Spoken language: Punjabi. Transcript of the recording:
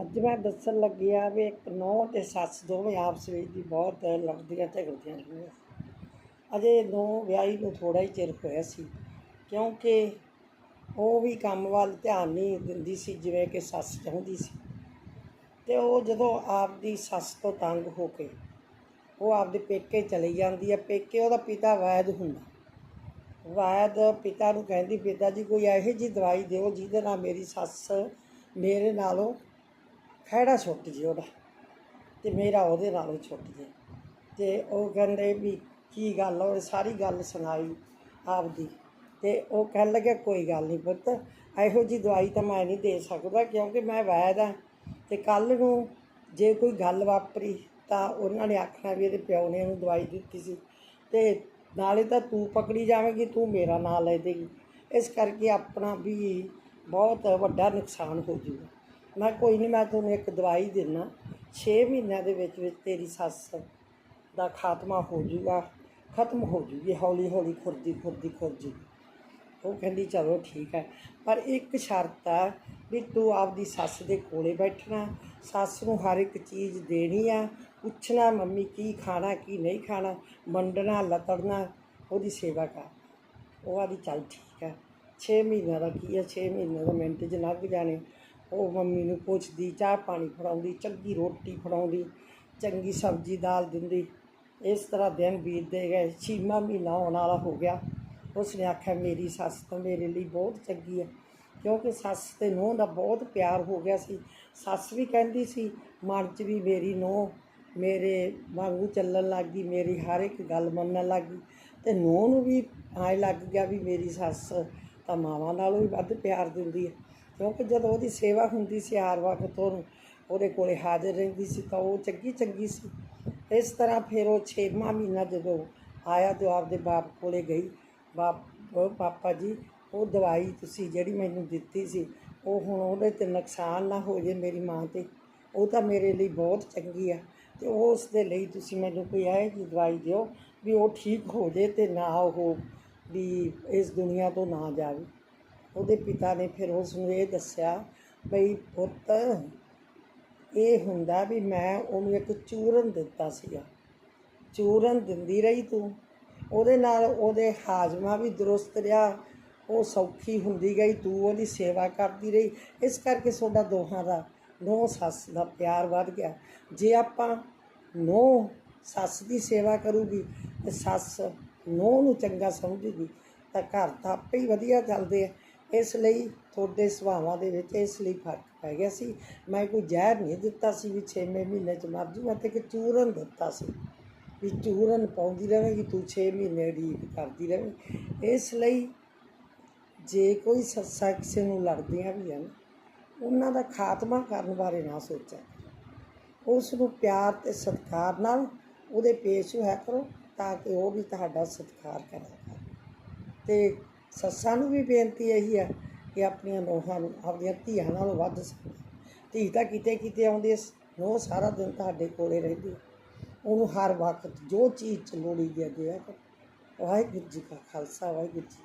ਅੱਜ ਮੈਂ ਦੱਸਣ ਲੱਗੀ ਆ ਵੀ ਇੱਕ ਨੌਂ ਤੇ ਸੱਸ ਦੋਵੇਂ ਆਪਸ ਵਿੱਚ ਦੀ ਬਹੁਤ ਲੜਦੀਆਂ ਝਗੜਦੀਆਂ ਰਹੀਆਂ ਅਜੇ ਨੌਂ ਵਿਆਹੀ ਨੂੰ ਥੋੜਾ ਹੀ ਚਿਰ ਹੋਇਆ ਸੀ, ਕਿਉਂਕਿ ਉਹ ਵੀ ਕੰਮ ਵੱਲ ਧਿਆਨ ਨਹੀਂ ਦਿੰਦੀ ਸੀ, ਜਿਵੇਂ ਕਿ ਸੱਸ ਚਾਹੁੰਦੀ ਸੀ। ਤੇ ਉਹ ਜਦੋਂ ਆਪਦੀ ਸੱਸ ਤੋਂ ਤੰਗ ਹੋ ਕੇ ਉਹ ਆਪਦੇ ਪੇਕੇ ਚਲੀ ਜਾਂਦੀ ਹੈ ਪੇਕੇ ਉਹਦਾ ਪਿਤਾ ਵੈਦ ਹੁੰਦਾ। ਵੈਦ ਪਿਤਾ ਨੂੰ ਕਹਿੰਦੀ ਪਿਤਾ ਜੀ, ਕੋਈ ਇਹੋ ਜਿਹੀ ਦਵਾਈ ਦਿਓ ਜਿਹਦੇ ਨਾਲ ਮੇਰੀ ਸੱਸ ਮੇਰੇ ਨਾਲੋਂ ਖਹਿੜਾ ਛੁੱਟ ਜੇ ਉਹਦਾ ਤੇ ਮੇਰਾ ਉਹਦੇ ਨਾਲੋਂ ਛੁੱਟ ਜੇ। ਤੇ ਉਹ ਕਹਿੰਦੇ ਵੀ ਕੀ ਗੱਲ ਆ ਉਹ ਸਾਰੀ ਗੱਲ ਸੁਣਾਈ ਆਪਦੀ। ਤੇ ਉਹ ਕਹਿਣ ਲੱਗੇ ਕੋਈ ਗੱਲ ਨਹੀਂ ਪੁੱਤ, ਇਹੋ ਜਿਹੀ ਦਵਾਈ ਤਾਂ ਮੈਂ ਨਹੀਂ ਦੇ ਸਕਦਾ ਕਿਉਂਕਿ ਮੈਂ ਵੈਦ ਆ। ਤੇ ਕੱਲ ਨੂੰ ਜੇ ਕੋਈ ਗੱਲ ਵਾਪਰੀ ਤਾਂ ਉਹਨਾਂ ਨੇ ਆਖਣਾ ਵੀ ਇਹਦੇ ਪਿਓ ਨੇ ਇਹਨੂੰ ਦਵਾਈ ਦਿੱਤੀ ਸੀ। ਤੇ ਨਾਲੇ ਤਾਂ ਤੂੰ ਪਕੜੀ ਜਾਵੇਂਗੀ, ਤੂੰ ਮੇਰਾ ਨਾਂ ਲੈ ਦੇਗੀ। ਇਸ ਕਰਕੇ ਆਪਣਾ ਵੀ ਬਹੁਤ ਵੱਡਾ ਨੁਕਸਾਨ ਹੋ ਜੂਗਾ। ਮੈਂ ਕੋਈ ਨਹੀਂ ਮੈਂ ਤੁਹਾਨੂੰ ਇੱਕ ਦਵਾਈ ਦਿੰਨਾ। 6 ਮਹੀਨਿਆਂ ਦੇ ਵਿੱਚ ਵਿੱਚ ਤੇਰੀ ਸੱਸ ਦਾ ਖਾਤਮਾ ਹੋ ਜੂਗਾ, ਖਤਮ ਹੋ ਜੂਗੀ, ਹੌਲੀ ਹੌਲੀ ਖੁਰਦੀ ਖੁਰਦੀ ਖੁਰ ਉਹ ਕਹਿੰਦੀ, ਚਲੋ ਠੀਕ ਹੈ। ਪਰ ਇੱਕ ਸ਼ਰਤ ਆ ਵੀ ਤੂੰ ਆਪਦੀ ਸੱਸ ਦੇ ਕੋਲੇ ਬੈਠਣਾ, ਸੱਸ ਨੂੰ ਹਰ ਇੱਕ ਚੀਜ਼ ਦੇਣੀ ਆ। ਪੁੱਛਣਾ, ਮੰਮੀ, ਕੀ ਖਾਣਾ, ਕੀ ਨਹੀਂ ਖਾਣਾ? ਵੰਡਣਾ, ਲਤੜਨਾ, ਉਹਦੀ ਸੇਵਾ ਕਰ। ਉਹ ਆਦੀ, ਚੱਲ ਠੀਕ ਹੈ। 6 ਮਹੀਨਿਆਂ ਦਾ ਕੀ ਹੈ 6 ਮਹੀਨੇ ਦਾ ਮਿੰਟ 'ਚ ਲੰਘ ਜਾਣੇ। ਉਹ ਮੰਮੀ ਨੂੰ ਪੁੱਛਦੀ, ਚਾਹ ਪਾਣੀ ਫੜਾਉਂਦੀ, ਚੰਗੀ ਰੋਟੀ ਫੜਾਉਂਦੀ, ਚੰਗੀ ਸਬਜ਼ੀ ਦਾਲ ਦਿੰਦੀ। ਇਸ ਤਰ੍ਹਾਂ ਦਿਨ ਬੀਤਦੇ ਗਏ, ਛੇਵਾਂ ਮਹੀਨਾ ਆਉਣ ਵਾਲਾ ਹੋ ਗਿਆ। ਉਸ ਨੇ ਆਖਿਆ, ਮੇਰੀ ਸੱਸ ਤਾਂ ਮੇਰੇ ਲਈ ਬਹੁਤ ਚੰਗੀ ਹੈ, ਕਿਉਂਕਿ ਸੱਸ ਤੇ ਨੂੰਹ ਦਾ ਬਹੁਤ ਪਿਆਰ ਹੋ ਗਿਆ ਸੀ। ਸੱਸ ਵੀ ਕਹਿੰਦੀ ਸੀ, ਮਨ 'ਚ ਵੀ ਮੇਰੀ ਨੂੰਹ ਮੇਰੇ ਵਾਂਗੂ ਚੱਲਣ ਲੱਗ ਗਈ ਮੇਰੀ ਹਰ ਇੱਕ ਗੱਲ ਮੰਨਣ ਲੱਗ। ਗਈ ਤੇ ਨੂੰਹ ਨੂੰ ਵੀ ਆਏ ਲੱਗ ਗਿਆ ਵੀ ਮੇਰੀ ਸੱਸ ਤਾਂ ਮਾਵਾਂ ਨਾਲੋਂ ਵੀ ਵੱਧ ਪਿਆਰ ਦਿੰਦੀ ਹੈ। ਕਿਉਂਕਿ ਜਦੋਂ ਉਹਦੀ ਸੇਵਾ ਹੁੰਦੀ ਸੀ ਹਰ ਵਕਤ ਉਹ ਉਹਦੇ ਕੋਲੇ ਹਾਜ਼ਰ ਰਹਿੰਦੀ ਸੀ ਤਾਂ ਉਹ ਚੰਗੀ ਚੰਗੀ ਸੀ। ਇਸ ਤਰ੍ਹਾਂ ਫਿਰ ਉਹ ਛੇਵਾਂ ਮਹੀਨਾ ਜਦੋਂ ਆਇਆ ਤੇ ਆਪਦੇ ਬਾਪ ਕੋਲੇ ਗਈ। ਬਾਪ ਪਾਪਾ ਜੀ, ਉਹ ਦਵਾਈ ਤੁਸੀਂ ਜਿਹੜੀ ਮੈਨੂੰ ਦਿੱਤੀ ਸੀ, ਉਹ ਹੁਣ ਉਹਦੇ ਤੇ ਨੁਕਸਾਨ ਨਾ ਹੋ ਜੇ ਮੇਰੀ ਮਾਂ ਤੇ। ਉਹ ਤਾਂ ਮੇਰੇ ਲਈ ਬਹੁਤ ਚੰਗੀ ਆ ਤੇ ਉਸ ਦੇ ਲਈ ਤੁਸੀਂ ਮੈਨੂੰ ਕੋਈ ਇਹੋ ਜਿਹੀ ਦਵਾਈ ਦਿਓ ਵੀ ਉਹ ਠੀਕ ਹੋ ਜੇ ਤੇ ਨਾ ਉਹ ਵੀ ਇਸ ਦੁਨੀਆ ਤੋਂ ਨਾ ਜਾਵੇ। ਉਹਦੇ ਪਿਤਾ ਨੇ ਫਿਰ ਉਸ ਨੂੰ ਇਹ ਦੱਸਿਆ ਬਈ ਪੁੱਤ, ਇਹ ਹੁੰਦਾ ਵੀ ਮੈਂ ਉਹਨੂੰ ਇੱਕ ਚੂਰਨ ਦਿੱਤਾ ਸੀਗਾ। ਚੂਰਨ ਦਿੰਦੀ ਰਹੀ ਤੂੰ। ਉਹਦੇ ਨਾਲ ਉਹਦੇ ਹਾਜ਼ਮਾ ਵੀ ਦਰੁਸਤ ਰਿਹਾ। ਉਹ ਸੌਖੀ ਹੁੰਦੀ ਗਈ, ਤੂੰ ਉਹਦੀ ਸੇਵਾ ਕਰਦੀ ਰਹੀ। ਇਸ ਕਰਕੇ ਤੁਹਾਡਾ ਦੋਹਾਂ ਦਾ, ਨੌ ਸੱਸ ਦਾ ਪਿਆਰ ਵੱਧ ਗਿਆ। ਜੇ ਆਪਾਂ ਨੌ ਸੱਸ ਦੀ ਸੇਵਾ ਕਰੂਗੀ ਤੇ ਸੱਸ ਨੌ ਨੂੰ ਚੰਗਾ ਸਮਝੂਗੀ, ਤਾਂ ਘਰ ਤਾਂ ਆਪੇ ਹੀ ਵਧੀਆ ਚੱਲਦੇ ਆ। ਇਸ ਲਈ ਤੁਹਾਡੇ ਸੁਭਾਵਾਂ ਦੇ ਵਿੱਚ ਇਸ ਲਈ ਫ਼ਰਕ ਪੈ ਗਿਆ ਸੀ। ਮੈਂ ਕੋਈ ਜ਼ਹਿਰ ਨਹੀਂ ਦਿੱਤਾ ਸੀ ਵੀ 6ਵੇਂ ਮਹੀਨੇ ਚ ਮਰ ਮੈਂ ਤੇ ਕਿ ਚੂਰਨ ਦਿੱਤਾ ਸੀ ਵੀ ਚੂਰਨ ਪਾਉਂਦੀ ਰਹੇਗੀ, ਤੂੰ 6 ਮਹੀਨੇ ਢੀਕ ਕਰਦੀ ਰਹੇ ਇਸ ਲਈ ਜੇ ਕੋਈ ਸੱਸਾ ਕਿਸੇ ਨੂੰ ਲੜਦੀਆਂ ਵੀ ਹਨ, ਉਹਨਾਂ ਦਾ ਖਾਤਮਾ ਕਰਨ ਬਾਰੇ ਨਾ ਸੋਚਿਆ ਉਸ ਨੂੰ ਪਿਆਰ ਤੇ ਸਤਿਕਾਰ ਨਾਲ ਉਹਦੇ ਪੇਸ਼ ਹੋਇਆ ਕਰੋ ਤਾਂ ਕਿ ਉਹ ਵੀ ਤੁਹਾਡਾ ਸਤਿਕਾਰ ਕਰੇ ਤੇ ਸੱਸਾਂ ਨੂੰ ਵੀ ਬੇਨਤੀ ਇਹੀ ਹੈ ਕਿ ਆਪਣੀਆਂ ਨੋਹਾਂ ਨੂੰ, ਆਪਣੀਆਂ ਧੀਆਂ ਨਾਲੋਂ ਵੱਧ ਸਮਝੋ ਧੀ ਤਾਂ ਕਿਤੇ ਕਿਤੇ ਆਉਂਦੀ ਹੈ ਨੋਹ ਸਾਰਾ ਦਿਨ ਤੁਹਾਡੇ ਕੋਲੇ ਰਹਿੰਦੀ ਉਹਨੂੰ ਹਰ ਵਕਤ ਜੋ ਚੀਜ਼ ਚ ਲੋੜੀ ਦੇ ਦਿਆ ਕਰੋ। ਵਾਹਿਗੁਰੂ ਜੀ ਕਾ ਖਾਲਸਾ, ਵਾਹਿਗੁਰੂ ਜੀ